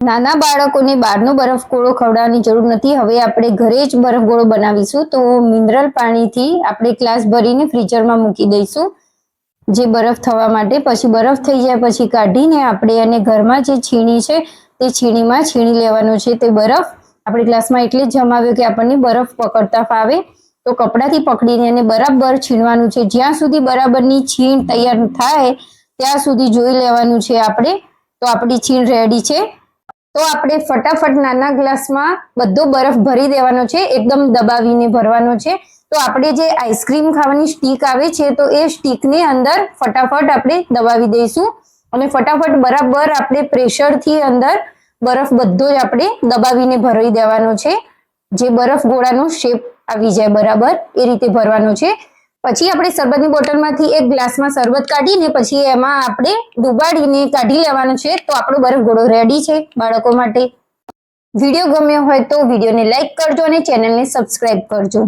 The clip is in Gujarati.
નાના બાળકોને બહારનો બરફ ગોળો ખવડાવવાની જરૂર નથી. હવે આપણે ઘરે જ બરફ ગોળો બનાવીશું. તો મિનરલ પાણીથી આપણે ગ્લાસ ભરીને ફ્રીઝરમાં મૂકી દઈશું. જે બરફ થવા માટે પછી બરફ થઈ જાય પછી કાઢીને આપણે એને ઘરમાં જે છીણી છે તે છીણીમાં છીણી લેવાનો છે તે બરફ. આપણે ગ્લાસમાં એટલે જ જમાવ્યો કે આપણને બરફ પકડતા ફાવે. તો કપડાથી પકડીને એને બરાબર છીણવાનું છે. જ્યાં સુધી બરાબરની છીણ તૈયાર થાય, ત્યાં સુધી જોઈ લેવાનું છે આપણે. તો આપણી છીણ રેડી છે. તો આપણે ફટાફટ નાના ગ્લાસમાં બધો બરફ ભરી દેવાનો છે, એકદમ દબાવીને ભરવાનો છે. તો આપણે જે આઈસ્ક્રીમ ખાવાની સ્ટીક આવે છે, તો એ સ્ટીકની અંદર ફટાફટ આપણે દબાવી દઈશું. અને ફટાફટ બરાબર આપણે પ્રેશરથી અંદર બરફ બધો જ આપણે દબાવીને ભરી દેવાનો છે. જે બરફ ગોળાનો શેપ આવી જાય બરાબર, એ રીતે ભરવાનો છે. પછી આપણે શરબતની બોટલમાંથી એક ગ્લાસમાં શરબત કાઢીને પછી એમાં આપણે ડુબાડીને કાઢી લેવાનો છે તો આપણો બરફ ગોળો રેડી છે બાળકો માટે. વીડિયો ગમ્યો હોય તો વિડીયોને લાઇક કરજો અને ચેનલને સબસ્ક્રાઇબ કરજો.